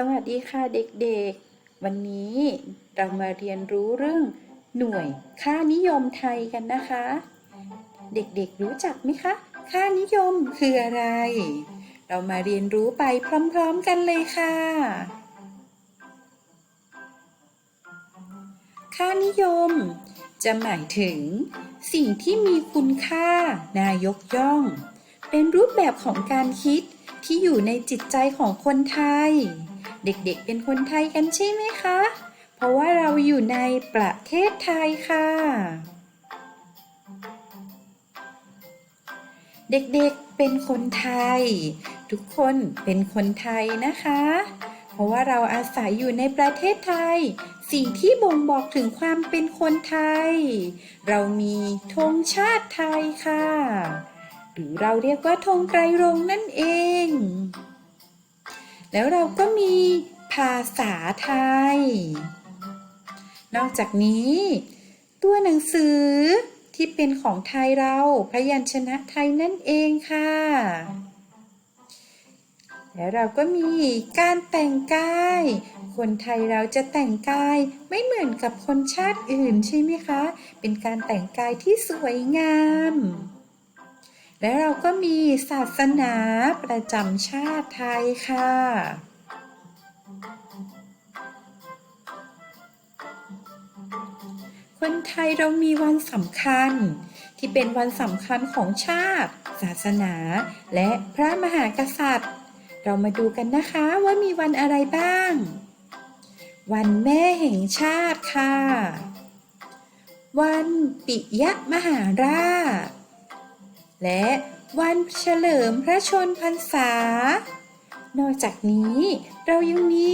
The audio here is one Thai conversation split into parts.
สวัสดีค่ะเด็กๆ วันนี้เรามาเรียนรู้เรื่องหน่วยค่านิยมไทยกันนะคะ เด็กๆรู้จักไหมคะ ค่านิยมคืออะไร เรามาเรียนรู้ไปพร้อมๆกันเลยค่ะ ค่านิยม จะหมายถึง สิ่งที่มีคุณค่า นายกย่อง เป็นรูปแบบของการคิดที่อยู่ในจิตใจของคนไทย เด็กๆ เป็นคนไทยกันใช่ไหมคะ เพราะว่าเราอยู่ในประเทศไทยค่ะ เด็กๆ เป็นคนไทย ทุกคนเป็นคนไทยนะคะ เพราะว่าเราอาศัยอยู่ในประเทศไทย สิ่งที่บ่งบอกถึงความเป็นคนไทย เรามีธงชาติไทยค่ะ หรือเราเรียกว่าธงไตรรงนั่นเอง แล้วเราก็มีภาษาไทย นอกจากนี้ ตัวหนังสือที่เป็นของไทยเราพยัญชนะไทยนั่นเองค่ะ แล้วเราก็มีการแต่งกาย คนไทยเราจะแต่งกายไม่เหมือนกับคนชาติอื่นใช่ไหมคะ เป็นการแต่งกายที่สวยงาม และเราก็มีศาสนาประจำชาติไทยค่ะ คนไทยเรามีวันสำคัญ ที่เป็นวันสำคัญของชาติ ศาสนา และพระมหากษัตริย์ เรามาดูกันนะคะว่ามีวันอะไรบ้าง วันแม่แห่งชาติค่ะ วันปิยมหาราช และวันเฉลิมพระชนพรรษา นอกจากนี้เรายังมี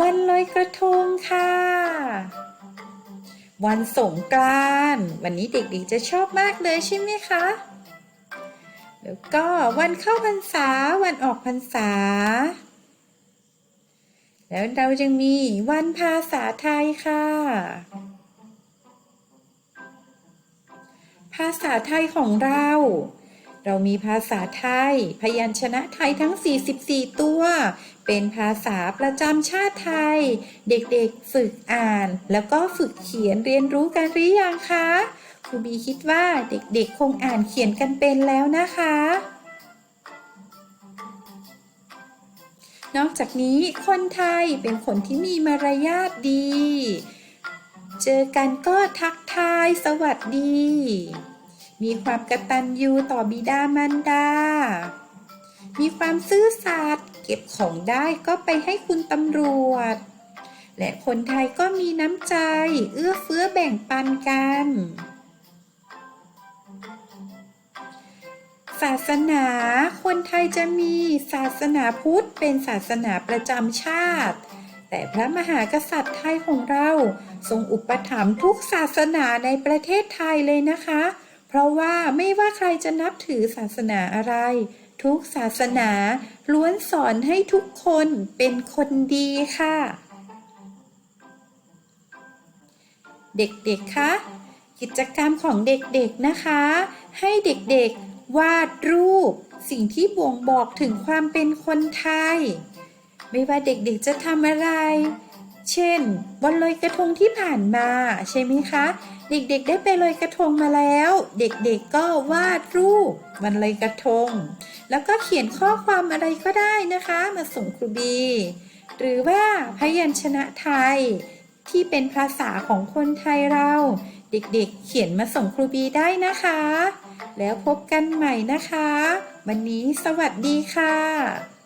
วันลอยกระทงค่ะ วันสงกรานต์วันนี้เด็กๆจะชอบมากเลยใช่ไหมคะ แล้วก็วันเข้าพรรษาวันออกพรรษา แล้วเรายังมีวันภาษาไทยค่ะภาษาไทยของเรา เรามีภาษาไทย พยัญชนะไทยทั้ง 44 ตัว เป็นภาษาประจำชาติไทย เด็กๆฝึกอ่าน แล้วก็ฝึกเขียนเรียนรู้กันหรือยังคะครูบีคิดว่าเด็กๆคงอ่านเขียนกันเป็นแล้วนะคะ นอกจากนี้คนไทยเป็นคนที่มีมารยาทดี เจอกันก็ทักทายสวัสดี มีความกระตัญญูต่อบิดามารดา มีความซื่อสัตย์เก็บของได้ก็ไปให้คุณตำรวจ และคนไทยก็มีน้ำใจ เอื้อเฟื้อแบ่งปันกัน ศาสนา คนไทยจะมีศาสนาพุทธเป็นศาสนาประจำชาติ แต่พระมหากษัตริย์ไทยของเรา ทรงอุปถัมภ์ทุกศาสนาในประเทศไทยเลยนะคะ เพราะว่าไม่ว่าใครจะนับถือศาสนาอะไร ทุกศาสนาล้วนสอนให้ทุกคนเป็นคนดีค่ะ เด็กๆคะกิจกรรมของเด็กๆนะคะ ให้เด็กๆวาดรูป สิ่งที่บ่งบอกถึงความเป็นคนไทย ไม่ว่าเด็กๆจะทำอะไร เช่นวันลอยกระทงที่ผ่านมาใช่ไหมคะ เด็กๆ ได้ไปลอยกระทงมาแล้ว เด็กๆก็วาดรูปวันลอยกระทง แล้วก็เขียนข้อความอะไรก็ได้นะคะ มาส่งครูบี หรือว่าพยัญชนะไทย ที่เป็นภาษาของคนไทยเรา เด็กๆ เขียนมาส่งครูบีได้นะคะ แล้วพบกันใหม่นะคะ วันนี้สวัสดีค่ะ